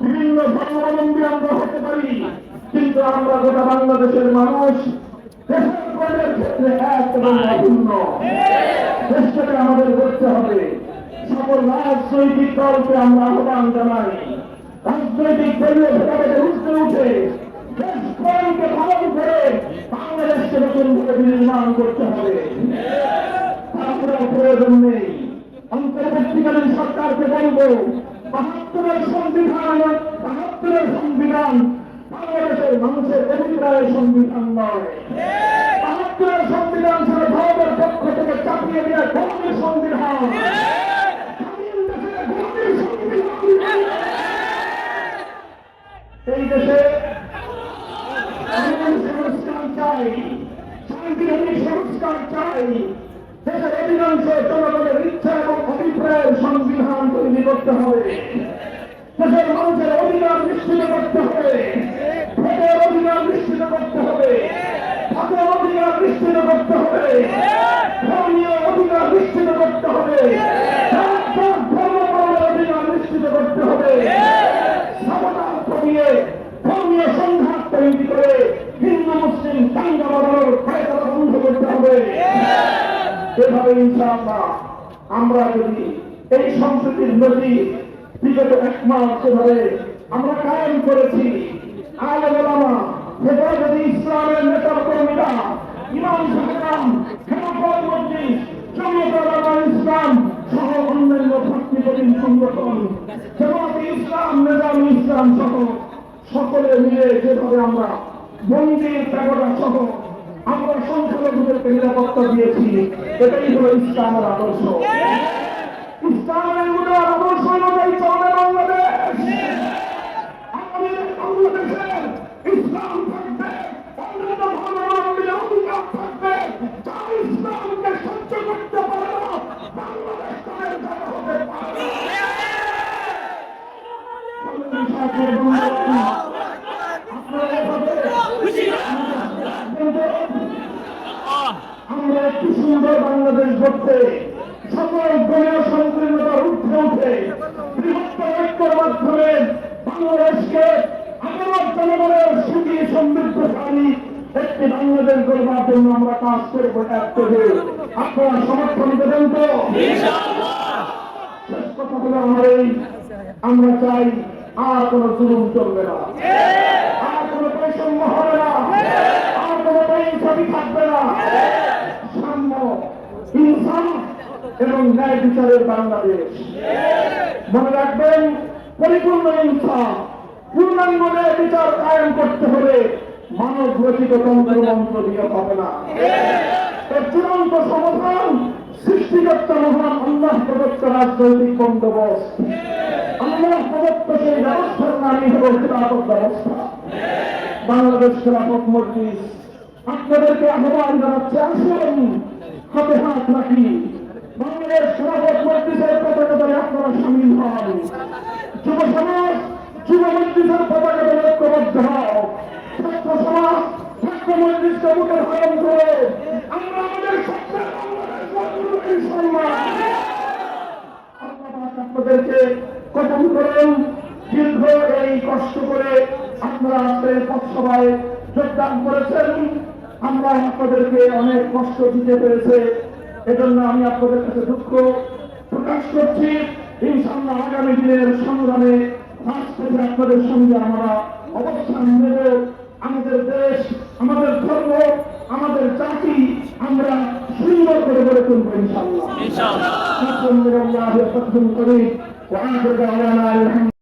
বিভিন্ন ধর্মাবলম্বী আমরা হতে পারি কিন্তু আমরা গোটা বাংলাদেশের মানুষ আমাদের করতে হবে। সকল রাজনৈতিক দলকে আমরা আহ্বান জানাই। রাজনৈতিক দলীয় ভেদাভেদে উঠতে উঠে দেশ কর্মকে পালন করে বাংলাদেশকে নতুন ভাবে নির্মাণ করতে হবে। তারপরে প্রয়োজন নেই। অন্তর্বর্তীকালীন সরকারকে বলব বাহাত্তরের সংবিধান বাহাত্তরের সংবিধান, বাংলাদেশের মানুষের অধিকারের সংবিধান নয়। বাহাত্তরের সংবিধান ছিল ভারতের পক্ষ থেকে চাপিয়ে দেওয়া গণের সংবিধান। এই দেশে সংস্কার চাই সাংবিধানিক সংস্কার চাই। দেশের অধিকাংশ জনগণের দেশের মানুষের অধিকার নিশ্চিত করতে হবে। ভোটের অধিকার নিশ্চিত করতে হবে। ভাতের অধিকার নিশ্চিত করতে হবে। ধর্মীয় অধিকার নিশ্চিত করতে হবে। আমরা যদি এই সংস্কৃতির নদী বিগত এক মাস এভাবে আমরা কায়েম করেছি ইসলামের নেতা কর্মীরা ইমাম জমিয়ত ইসলাম সহ অন্যান্য সংগঠন ইসলাম ইসলাম সহ সকলে মিলে যেভাবে আমরা মন্দির সহ আমরা সংখ্যালঘুদেরকে নিরাপত্তা দিয়েছি, এটাই হলো ইসলামের আদর্শ। ইসলামের উদার আদর্শ অনুযায়ী চলে বাংলাদেশ আমাদের বাংলাদেশের ইসলাম থাকবে অন্যান্য ধর্মাবলম্বীদের অধিকার থাকবে যারা ইসলামকে সহ্য করতে পারে না বাংলাদেশ তাদের জায়গা হতে পারে না। আপনারা এভাবে আমরা একটি সুন্দর বাংলাদেশ গড়তে সকল দলীয় সংকীর্ণতা উঠে উঠে বৃহত্তর ঐক্যের মাধ্যমে বাংলাদেশকে আমার জনগণের সুখী সমৃদ্ধশালী একটি বাংলাদেশ গড়বার জন্য আমরা কাজ করব এক করে আপনারা সমর্থন দেবেন তো? কথা হলো আমার আমরা চাই আর কোনো জুলুম চলবে না। আর কোনো বৈষম্য হবে না। আর কোনো ছবি থাকবে না। সাম্য ইনসান এবং ন্যায় বিচারের বাংলাদেশ। মনে রাখবেন পরিপূর্ণ ইনসান পূর্ণাঙ্গ ন্যায় বিচার কায়েম করতে হলে মানব রচিত তন্ত্র মন্ত্র দিয়ে হবে না। এর চূড়ান্ত সমাধান সৃষ্টিকর্তা মহান আল্লাহ প্রদত্ত রাজনৈতিক বন্দোবস্ত। আল্লাহ সেই ব্যবস্থার নামই হল খেলাফত ব্যবস্থা। বাংলাদেশ খেলাফত মজলিস। আপনাদেরকে আহ্বান জানাচ্ছে, আসুন, হাতে হাত রাখি। বাংলাদেশ খেলাফত মজলিসের পতাকা দলে আপনারা সামিল হন। যুব সমাজ, যুব মজলিসের পতাকা দলে ঐক্যবদ্ধ হও। ছাত্র সমাজ, ছাত্র মজলিসকে মুখে ধারণ করে আমরা আমাদের স্বপ্নের বাংলাদেশ। আল্লাহ আপনাদেরকে। কখন করেন। দীর্ঘ এই কষ্ট করে আপনারা আজকের পথসভায় যোগদান করেছেন। আমরা আপনাদেরকে অনেক কষ্ট দিতে পেরেছে। এজন্য আমি আপনাদের কাছে দুঃখ প্রকাশ করছি। ইনশাল্লাহ আগামী দিনের সংগ্রামে আজ আপনাদের সঙ্গে আমরা অবস্থান নেব। আমাদের দেশ আমাদের ধর্ম আমাদের জাতি আমরা সুন্দর করে গড়ে তুলবো ইনশাল্লাহ ইনশাআল্লাহ। وآخر دعوانا الحمد